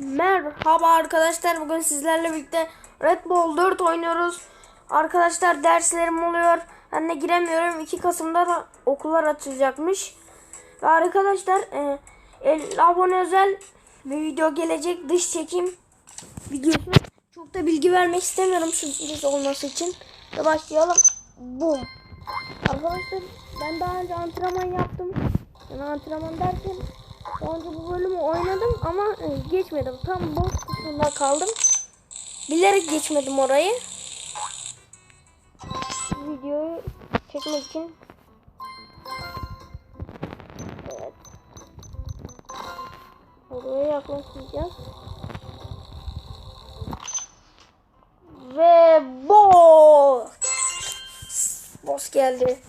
Merhaba arkadaşlar. Bugün sizlerle birlikte Red Bull 4 oynuyoruz. Arkadaşlar derslerim oluyor. Ben de giremiyorum. 2 Kasım'da da okullar açılacakmış. Ve arkadaşlar e, 50 abone özel bir video gelecek. Dış çekim videosu. Çok da bilgi vermek istemiyorum sürpriz olması için. Ve başlayalım. Boom. Arkadaşlar ben daha önce antrenman yaptım. Yani antrenman derken önce bu bölümü oynadım ama e, geçmedim. Tam boss kısmında kaldım. Bilerek geçmedim orayı. Videoyu çekmek için. Evet. Oraya yaklaşacağız. Ve boss. Boss geldi.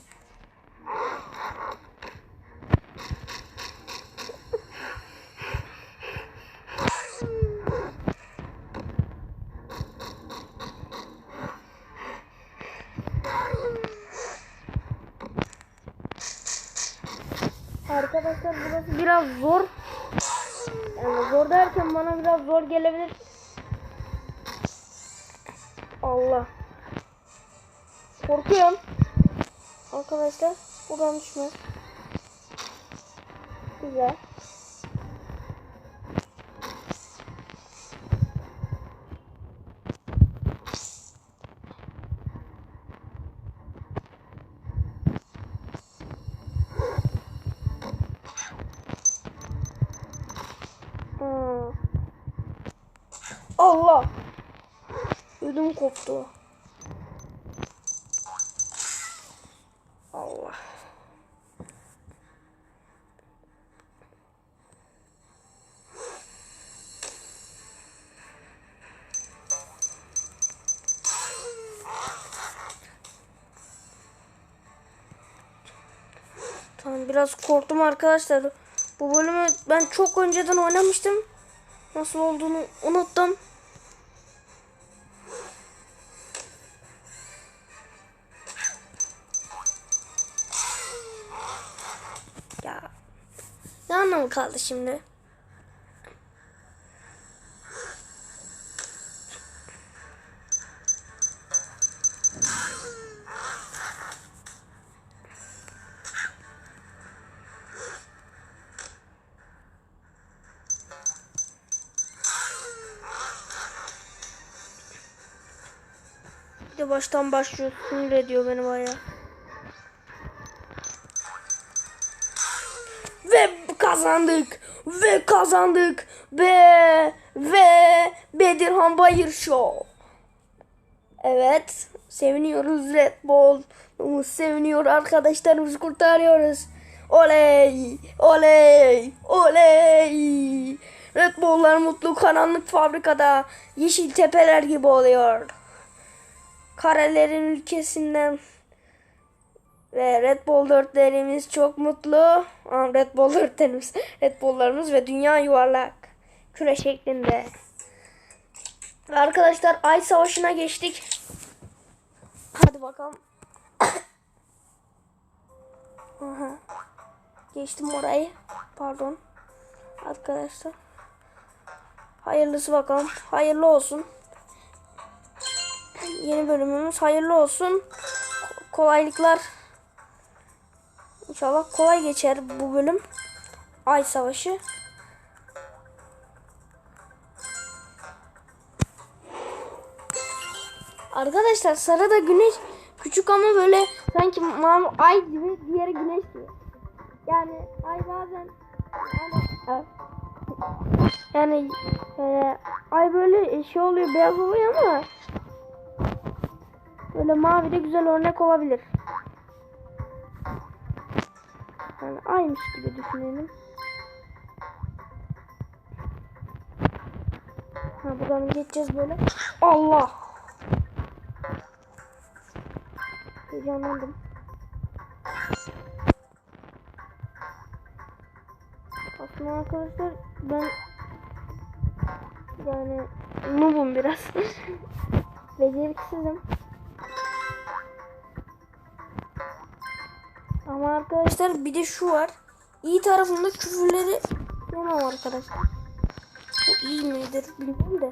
Arkadaşlar burası biraz zor. Yani zor derken bana biraz zor gelebilir. Allah. Korkuyorum. Arkadaşlar buradan düşme. Güzel. Hmm. Allah. Ödüm koptu. Allah. Tamam biraz korktum arkadaşlar. Bu bölümü ben çok önceden oynamıştım. Nasıl olduğunu unuttum. Anlamı kaldı şimdi? De baştan başlıyor. Sinir ediyor beni baya. Ve kazandık. Ve kazandık. Ve ve Bedirhan Bayır Show. Evet. Seviniyoruz Red Bull. Seviniyor arkadaşlarımızı kurtarıyoruz. Oley! Oley! Oley! Red Bull'lar mutlu karanlık fabrikada yeşil tepeler gibi oluyor. Karelerin ülkesinden ve Red Bull 4'lerimiz çok mutlu. Red Bull 4'lerimiz, Red Bull'larımız ve dünya yuvarlak. Küre şeklinde. Ve arkadaşlar Ay Savaşı'na geçtik. Hadi bakalım. Aha. Geçtim orayı. Pardon. Arkadaşlar. Hayırlısı bakalım. Hayırlı olsun. Yeni bölümümüz hayırlı olsun. Ko- kolaylıklar. İnşallah kolay geçer bu bölüm. Ay Savaşı. Arkadaşlar sarıda güneş küçük ama böyle sanki mavi ay gibi diğeri güneş gibi. Yani ay bazen yani e, ay böyle şey oluyor beyaz oluyor ama böyle mavi de güzel örnek olabilir. Yani aymış gibi düşünelim. Ha buradan geçeceğiz böyle. Allah! Heyecanlandım. Aslında arkadaşlar ben yani noobum biraz. Beceriksizim. Ama arkadaşlar bir de şu var. İyi tarafında küfürleri yemem arkadaşlar. Bu iyi midir bilmem de.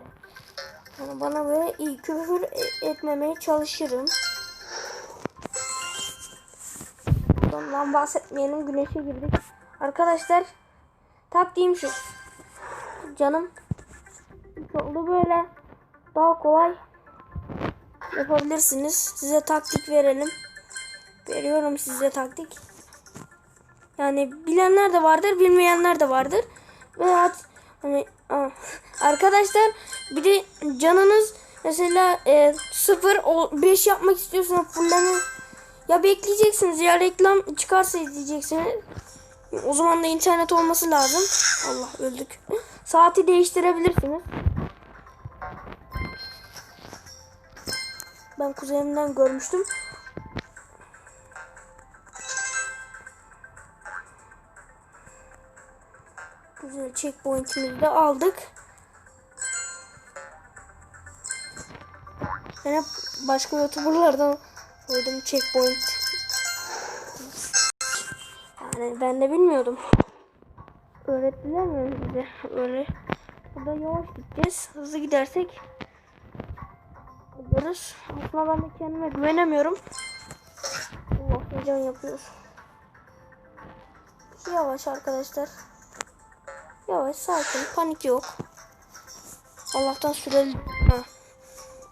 Yani bana böyle iyi küfür e- etmemeye çalışırım. Ondan bahsetmeyelim güneşe girdik. Arkadaşlar taktiğim şu. Canım oldu böyle daha kolay yapabilirsiniz. Size taktik verelim. Veriyorum size taktik. Yani bilenler de vardır, bilmeyenler de vardır. Veya hani aa, arkadaşlar bir de canınız mesela e, 0 o 5 yapmak istiyorsanız fulleme ya bekleyeceksiniz ya reklam çıkarsa izleyeceksiniz. O zaman da internet olması lazım. Allah öldük. Saati değiştirebilirsiniz. Ben kuzenimden görmüştüm. Güzel checkpoint'imizi de aldık. Ben hep başka youtuberlardan koydum checkpoint. Yani ben de bilmiyordum. Öğrettiler mi bize? Öyle. Burada yavaş gideceğiz. Hızlı gidersek alırız. Aslında ben de kendime güvenemiyorum. Allah heyecan yapıyoruz. Yavaş arkadaşlar. Yavaş sakin panik yok. Allah'tan süreli. Ha.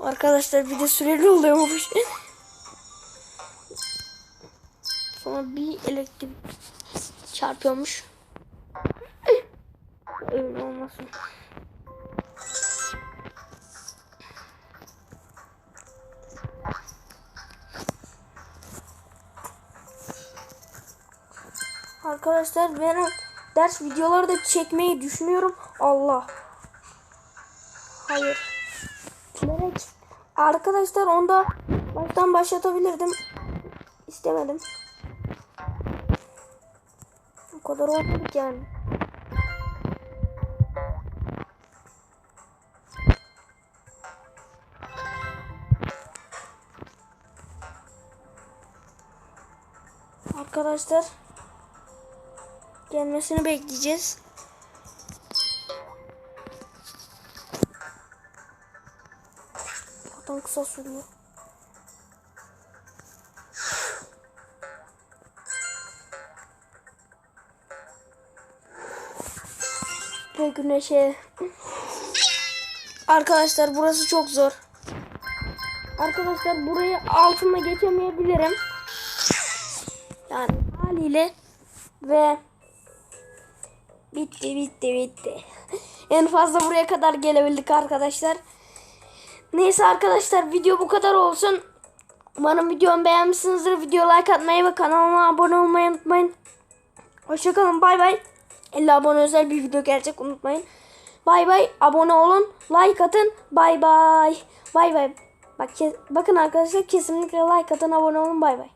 Arkadaşlar bir de süreli oluyormuş. Sonra bir elektrik çarpıyormuş. Öyle olmasın. Arkadaşlar ben ders videoları da çekmeyi düşünüyorum. Allah. Hayır. Bilerek. Arkadaşlar onda baştan başlatabilirdim. İstemedim. Bu kadar olmadık yani. Arkadaşlar gelmesini bekleyeceğiz. Zaten kısa sürüyor. Ve güneşe. Arkadaşlar burası çok zor. Arkadaşlar burayı altında geçemeyebilirim. Yani haliyle ve bitti bitti bitti. en fazla buraya kadar gelebildik arkadaşlar. Neyse arkadaşlar video bu kadar olsun. Umarım videomu beğenmişsinizdir. Video like atmayı ve kanalıma abone olmayı unutmayın. Hoşçakalın bay bay. 50 abone özel bir video gelecek unutmayın. Bay bay abone olun. Like atın. Bay bay. Bay bay. Bak, bakın arkadaşlar kesinlikle like atın abone olun. Bay bay.